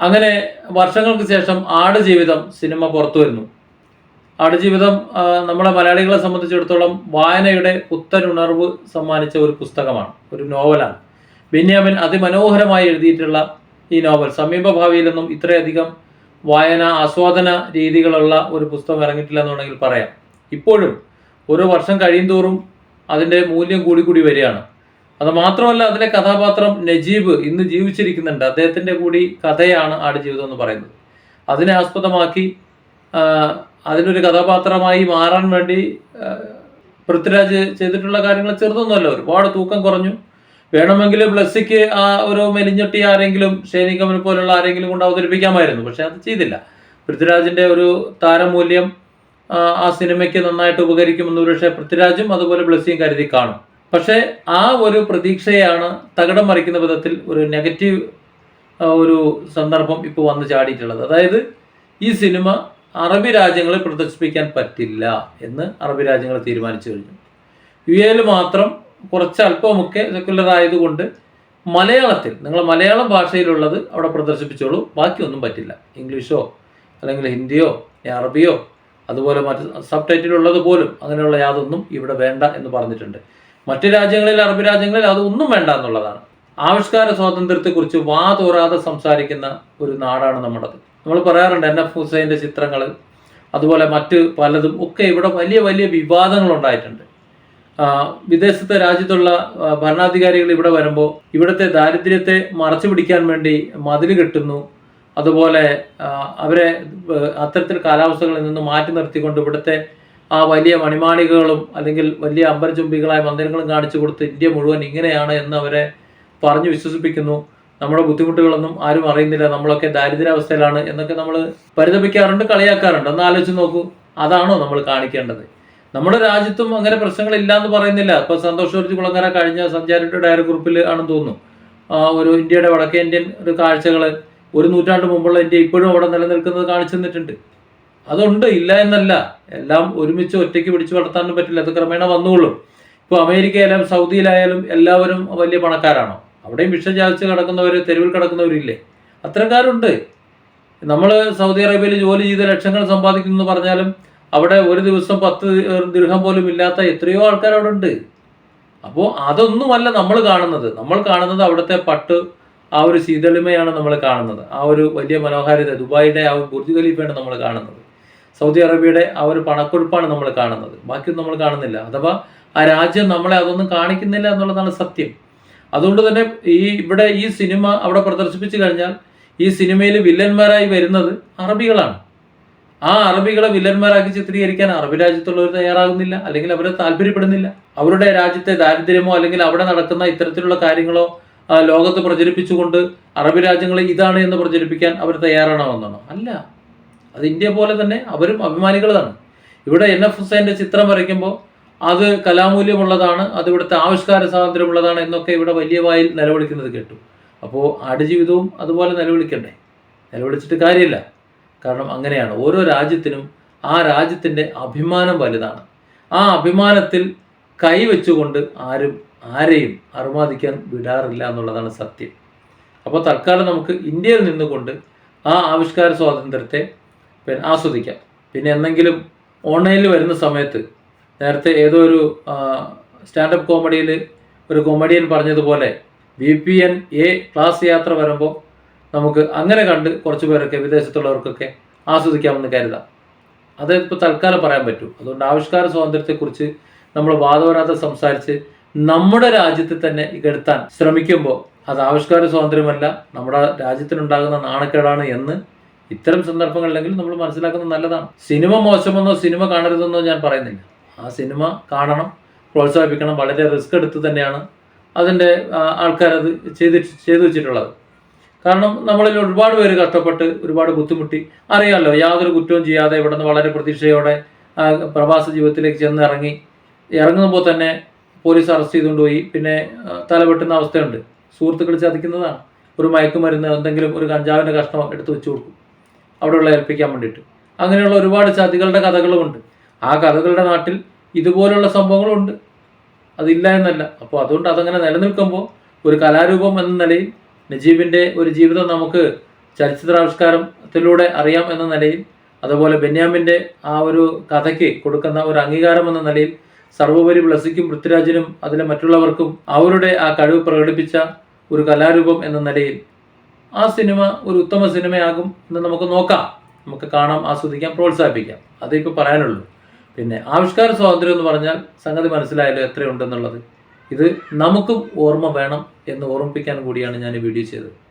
അങ്ങനെ വർഷങ്ങൾക്ക് ശേഷം ആടുജീവിതം സിനിമ പുറത്തു വരുന്നു. ആടുജീവിതം നമ്മളെ മലയാളികളെ സംബന്ധിച്ചിടത്തോളം വായനയുടെ പുത്തനുണർവ് സമ്മാനിച്ച ഒരു പുസ്തകമാണ് ഒരു നോവലാണ്. ബെന്യാമിൻ അതിമനോഹരമായി എഴുതിയിട്ടുള്ള ഈ നോവൽ സമീപഭാവിയിലൊന്നും ഇത്രയധികം വായന ആസ്വാദന രീതികളുള്ള ഒരു പുസ്തകം ഇറങ്ങിയിട്ടില്ല എന്നുണ്ടെങ്കിൽ പറയാം. ഇപ്പോഴും ഓരോ വർഷം കഴിയുന്തോറും അതിന്റെ മൂല്യം കൂടി കൂടി വരികയാണ്. അത് മാത്രമല്ല അതിലെ കഥാപാത്രം നജീബ് ഇന്ന് ജീവിച്ചിരിക്കുന്നുണ്ട്. അദ്ദേഹത്തിന്റെ കൂടി കഥയാണ് ആടുജീവിതം എന്ന് പറയുന്നത്. അതിനെ ആസ്പദമാക്കി അതിനൊരു കഥാപാത്രമായി മാറാൻ വേണ്ടി പൃഥ്വിരാജ് ചെയ്തിട്ടുള്ള കാര്യങ്ങൾ ചെറുതൊന്നുമല്ല. ഒരുപാട് തൂക്കം കുറഞ്ഞു. വേണമെങ്കിൽ ബ്ലസ്സിക്ക് ആ ഒരു മെലിഞ്ഞൊട്ടി ആരെങ്കിലും ഷേനികമനെ പോലുള്ള ആരെങ്കിലും കൊണ്ട് അവതരിപ്പിക്കാമായിരുന്നു. പക്ഷെ അത് ചെയ്തില്ല. പൃഥ്വിരാജിന്റെ ഒരു താരമൂല്യം ആ സിനിമയ്ക്ക് നന്നായിട്ട് ഉപകരിക്കുമെന്ന് പക്ഷേ പൃഥ്വിരാജും അതുപോലെ ബ്ലസ്സിയും കരുതി കാണും. പക്ഷേ ആ ഒരു പ്രതീക്ഷയാണ് തകിടം മറിക്കുന്ന വിധത്തിൽ ഒരു നെഗറ്റീവ് ഒരു സന്ദർഭം ഇപ്പോൾ വന്ന് ചാടിയിട്ടുള്ളത്. അതായത് ഈ സിനിമ അറബി രാജ്യങ്ങളിൽ പ്രദർശിപ്പിക്കാൻ പറ്റില്ല എന്ന് അറബി രാജ്യങ്ങൾ തീരുമാനിച്ചു കഴിഞ്ഞു. യു എയിൽ മാത്രം കുറച്ച് അല്പമൊക്കെ സെക്കുലർ ആയതുകൊണ്ട് മലയാളത്തിൽ നിങ്ങൾ മലയാളം ഭാഷയിലുള്ളത് അവിടെ പ്രദർശിപ്പിച്ചോളൂ ബാക്കിയൊന്നും പറ്റില്ല. ഇംഗ്ലീഷോ അല്ലെങ്കിൽ ഹിന്ദിയോ അറബിയോ അതുപോലെ മറ്റ് സബ് ടൈറ്റിലുള്ളത് പോലും അങ്ങനെയുള്ള യാതൊന്നും ഇവിടെ വേണ്ട എന്ന് പറഞ്ഞിട്ടുണ്ട്. മറ്റ് രാജ്യങ്ങളിൽ അറബ് രാജ്യങ്ങളിൽ അതൊന്നും വേണ്ട എന്നുള്ളതാണ്. ആവിഷ്കാര സ്വാതന്ത്ര്യത്തെക്കുറിച്ച് വാ തോരാതെ സംസാരിക്കുന്ന ഒരു നാടാണ് നമ്മുടേത്. നമ്മൾ പറയാറുണ്ട് എൻ എഫ് ഹുസൈന്റെ ചിത്രങ്ങൾ അതുപോലെ മറ്റ് പലതും ഒക്കെ ഇവിടെ വലിയ വലിയ വിവാദങ്ങൾ ഉണ്ടായിട്ടുണ്ട്. വിദേശത്തെ രാജ്യത്തുള്ള ഭരണാധികാരികൾ ഇവിടെ വരുമ്പോൾ ഇവിടുത്തെ ദാരിദ്ര്യത്തെ മറച്ചു പിടിക്കാൻ വേണ്ടി മതിൽ കെട്ടുന്നു. അതുപോലെ അവരെ അത്തരത്തിൽ കാലാവസ്ഥകളിൽ നിന്ന് മാറ്റി നിർത്തിക്കൊണ്ട് ഇവിടുത്തെ ആ വലിയ മണിമാളികകളും അല്ലെങ്കിൽ വലിയ അമ്പരചുംബികളായ മന്ദിരങ്ങളും കാണിച്ചു കൊടുത്ത് ഇന്ത്യ മുഴുവൻ ഇങ്ങനെയാണ് എന്ന് അവരെ പറഞ്ഞു വിശ്വസിപ്പിക്കുന്നു. നമ്മുടെ ബുദ്ധിമുട്ടുകളൊന്നും ആരും അറിയുന്നില്ല. നമ്മളൊക്കെ ദാരിദ്ര്യാവസ്ഥയിലാണ് എന്നൊക്കെ നമ്മൾ പരിതപിക്കാറുണ്ട് കളിയാക്കാറുണ്ട്. ഒന്ന് ആലോചിച്ച് നോക്കൂ. അതാണോ നമ്മൾ കാണിക്കേണ്ടത്? നമ്മുടെ രാജ്യത്തും അങ്ങനെ പ്രശ്നങ്ങളില്ല എന്ന് പറയുന്നില്ല. ഇപ്പൊ സന്തോഷ് ജോർജ് കുളങ്ങര കഴിഞ്ഞ സഞ്ചാരിയുടെ ഡയറി ഗ്രൂപ്പിൽ ആണെന്ന് തോന്നുന്നു. ഒരു ഇന്ത്യയുടെ വടക്കേ ഇന്ത്യൻ ഒരു കാഴ്ചകൾ ഒരു നൂറ്റാണ്ട് മുമ്പുള്ള ഇന്ത്യ ഇപ്പോഴും അവിടെ നിലനിൽക്കുന്നത് കാണിച്ചു തന്നിട്ടുണ്ട്. അതുണ്ട് ഇല്ല എന്നല്ല. എല്ലാം ഒരുമിച്ച് ഒറ്റയ്ക്ക് പിടിച്ചു വളർത്താനും പറ്റില്ല. അത് ക്രമേണ വന്നുകൊള്ളും. ഇപ്പോൾ അമേരിക്കയിലും സൗദിയിലായാലും എല്ലാവരും വലിയ പണക്കാരാണോ. അവിടെയും വിഷചാലിച്ച് കിടക്കുന്നവർ തെരുവിൽ കിടക്കുന്നവരില്ലേ? അത്തരക്കാരുണ്ട്. നമ്മൾ സൗദി അറേബ്യയിൽ ജോലി ചെയ്ത് ലക്ഷങ്ങൾ സമ്പാദിക്കുന്നു എന്ന് പറഞ്ഞാലും അവിടെ ഒരു ദിവസം പത്ത് ദീർഘം പോലും ഇല്ലാത്ത എത്രയോ ആൾക്കാർ അവിടെ ഉണ്ട്. അപ്പോൾ അതൊന്നുമല്ല നമ്മൾ കാണുന്നത്. നമ്മൾ കാണുന്നത് അവിടുത്തെ പട്ട് ആ ഒരു ശീതളിമയാണ് നമ്മൾ കാണുന്നത്. ആ ഒരു വലിയ മനോഹാരിത ദുബായിയുടെ ആ ഒരു ബുർജ് ഖലീഫയാണ് നമ്മൾ കാണുന്നത്. സൗദി അറേബ്യയുടെ ആ ഒരു പണക്കൊഴുപ്പാണ് നമ്മൾ കാണുന്നത്. ബാക്കിയൊന്നും നമ്മൾ കാണുന്നില്ല. അഥവാ ആ രാജ്യം നമ്മളെ അതൊന്നും കാണിക്കുന്നില്ല എന്നുള്ളതാണ് സത്യം. അതുകൊണ്ട് തന്നെ ഈ ഇവിടെ ഈ സിനിമ അവിടെ പ്രദർശിപ്പിച്ചു കഴിഞ്ഞാൽ ഈ സിനിമയിൽ വില്ലന്മാരായി വരുന്നത് അറബികളാണ്. ആ അറബികളെ വില്ലന്മാരാക്കി ചിത്രീകരിക്കാൻ അറബി രാജ്യത്തുള്ളവർ തയ്യാറാകുന്നില്ല അല്ലെങ്കിൽ അവരെ താല്പര്യപ്പെടുന്നില്ല. അവരുടെ രാജ്യത്തെ ദാരിദ്ര്യമോ അല്ലെങ്കിൽ അവിടെ നടക്കുന്ന ഇത്തരത്തിലുള്ള കാര്യങ്ങളോ ലോകത്ത് പ്രചരിപ്പിച്ചുകൊണ്ട് അറബി രാജ്യങ്ങളെ ഇതാണ് എന്ന് പ്രചരിപ്പിക്കാൻ അവർ തയ്യാറാണോ എന്നാണോ അല്ല. അത് ഇന്ത്യ പോലെ തന്നെ അവരും അഭിമാനികളാണ് ഇവിടെ എൻ എഫ് ഹുസൈന്റെ ചിത്രം വരയ്ക്കുമ്പോൾ അത് കലാമൂല്യമുള്ളതാണ് അത് ഇവിടുത്തെ ആവിഷ്കാര സ്വാതന്ത്ര്യമുള്ളതാണ് എന്നൊക്കെ ഇവിടെ വലിയ വായിൽ നിലവിളിക്കുന്നത് കേട്ടു. അപ്പോൾ ആടുജീവിതവും അതുപോലെ നിലവിളിക്കണ്ടേ? നിലവിളിച്ചിട്ട് കാര്യമില്ല. കാരണം അങ്ങനെയാണ്. ഓരോ രാജ്യത്തിനും ആ രാജ്യത്തിന്റെ അഭിമാനം വലുതാണ്. ആ അഭിമാനത്തിൽ കൈവച്ചുകൊണ്ട് ആരും ആരെയും അറുമാദിക്കാൻ വിടാറില്ല എന്നുള്ളതാണ് സത്യം. അപ്പോൾ തൽക്കാലം നമുക്ക് ഇന്ത്യയിൽ നിന്നുകൊണ്ട് ആ ആവിഷ്കാര സ്വാതന്ത്ര്യത്തെ പിന്നെ ആസ്വദിക്കാം. പിന്നെ എന്തെങ്കിലും ഓൺലൈനിൽ വരുന്ന സമയത്ത് നേരത്തെ ഏതോ ഒരു സ്റ്റാൻഡപ്പ് കോമഡിയിൽ ഒരു കോമഡിയൻ പറഞ്ഞതുപോലെ B P N A class യാത്ര വരുമ്പോൾ നമുക്ക് അങ്ങനെ കണ്ട് കുറച്ച് പേരൊക്കെ വിദേശത്തുള്ളവർക്കൊക്കെ ആസ്വദിക്കാമെന്ന് കരുതാം. അത് ഇപ്പോൾ തൽക്കാലം പറയാൻ പറ്റും. അതുകൊണ്ട് ആവിഷ്കാര സ്വാതന്ത്ര്യത്തെക്കുറിച്ച് നമ്മൾ വാദവരാതെ സംസാരിച്ച് നമ്മുടെ രാജ്യത്തെ തന്നെ ഇകഴ്ത്താൻ ശ്രമിക്കുമ്പോൾ അത് ആവിഷ്കാര സ്വാതന്ത്ര്യമല്ല. നമ്മുടെ രാജ്യത്തിനുണ്ടാകുന്ന നാണക്കേടാണ് എന്ന് ഇത്തരം സന്ദർഭങ്ങളിലെങ്കിൽ നമ്മൾ മനസ്സിലാക്കുന്നത് നല്ലതാണ്. സിനിമ മോശമെന്നോ സിനിമ കാണരുതെന്നോ ഞാൻ പറയുന്നില്ല. ആ സിനിമ കാണണം പ്രോത്സാഹിപ്പിക്കണം വളരെ റിസ്ക് എടുത്ത് തന്നെയാണ് അതിന്റെ ആൾക്കാരത് ചെയ്തിട്ട് ചെയ്തു വെച്ചിട്ടുള്ളത്. കാരണം നമ്മളിൽ ഒരുപാട് പേര് കഷ്ടപ്പെട്ട് ഒരുപാട് ബുദ്ധിമുട്ടി. അറിയാമല്ലോ യാതൊരു കുറ്റവും ചെയ്യാതെ ഇവിടെ നിന്ന് വളരെ പ്രതീക്ഷയോടെ പ്രവാസ ജീവിതത്തിലേക്ക് ചെന്ന് ഇറങ്ങി ഇറങ്ങുമ്പോൾ തന്നെ പോലീസ് അറസ്റ്റ് ചെയ്തുകൊണ്ടുപോയി പിന്നെ തലവെട്ടുന്ന അവസ്ഥയുണ്ട്. സുഹൃത്തുക്കൾ ചതിക്കുന്നതാണ്. ഒരു മയക്കുമരുന്ന് എന്തെങ്കിലും ഒരു കഞ്ചാവിന്റെ കഷ്ണം എടുത്ത് വെച്ചു കൊടുക്കും. അവിടെയുള്ള ഏൽപ്പിക്കാൻ വേണ്ടിയിട്ട്. അങ്ങനെയുള്ള ഒരുപാട് ചതികളുടെ കഥകളുമുണ്ട്. ആ കഥകളുടെ നാട്ടിൽ ഇതുപോലുള്ള സംഭവങ്ങളുണ്ട്. അതില്ല എന്നല്ല. അപ്പോൾ അതുകൊണ്ട് അതങ്ങനെ നിലനിൽക്കുമ്പോൾ ഒരു കലാരൂപം എന്ന നിലയിൽ നജീബിന്റെ ഒരു ജീവിതം നമുക്ക് ചലച്ചിത്രാവിഷ്കാരത്തിലൂടെ അറിയാം എന്ന നിലയിൽ അതുപോലെ ബെന്യാമിന്റെ ആ ഒരു കഥയ്ക്ക് കൊടുക്കുന്ന ഒരു അംഗീകാരം എന്ന നിലയിൽ സർവോപരി ബ്ലസിക്കും പൃഥ്വിരാജിനും അതിലെ മറ്റുള്ളവർക്കും അവരുടെ ആ കഴിവ് പ്രകടിപ്പിച്ച ഒരു കലാരൂപം എന്ന നിലയിൽ ആ സിനിമ ഒരു ഉത്തമ സിനിമയാകും എന്ന് നമുക്ക് നോക്കാം. നമുക്ക് കാണാം ആസ്വദിക്കാം പ്രോത്സാഹിപ്പിക്കാം. അതേ ഇപ്പോൾ പറയാനുള്ളൂ. പിന്നെ ആവിഷ്കാര സ്വാതന്ത്ര്യം എന്ന് പറഞ്ഞാൽ സംഗതി മനസ്സിലായാലും എത്രയുണ്ടെന്നുള്ളത്. ഇത് നമുക്കും ഓർമ്മ വേണം എന്ന് ഓർമ്മിപ്പിക്കാൻ കൂടിയാണ് ഞാൻ ഈ വീഡിയോ ചെയ്തത്.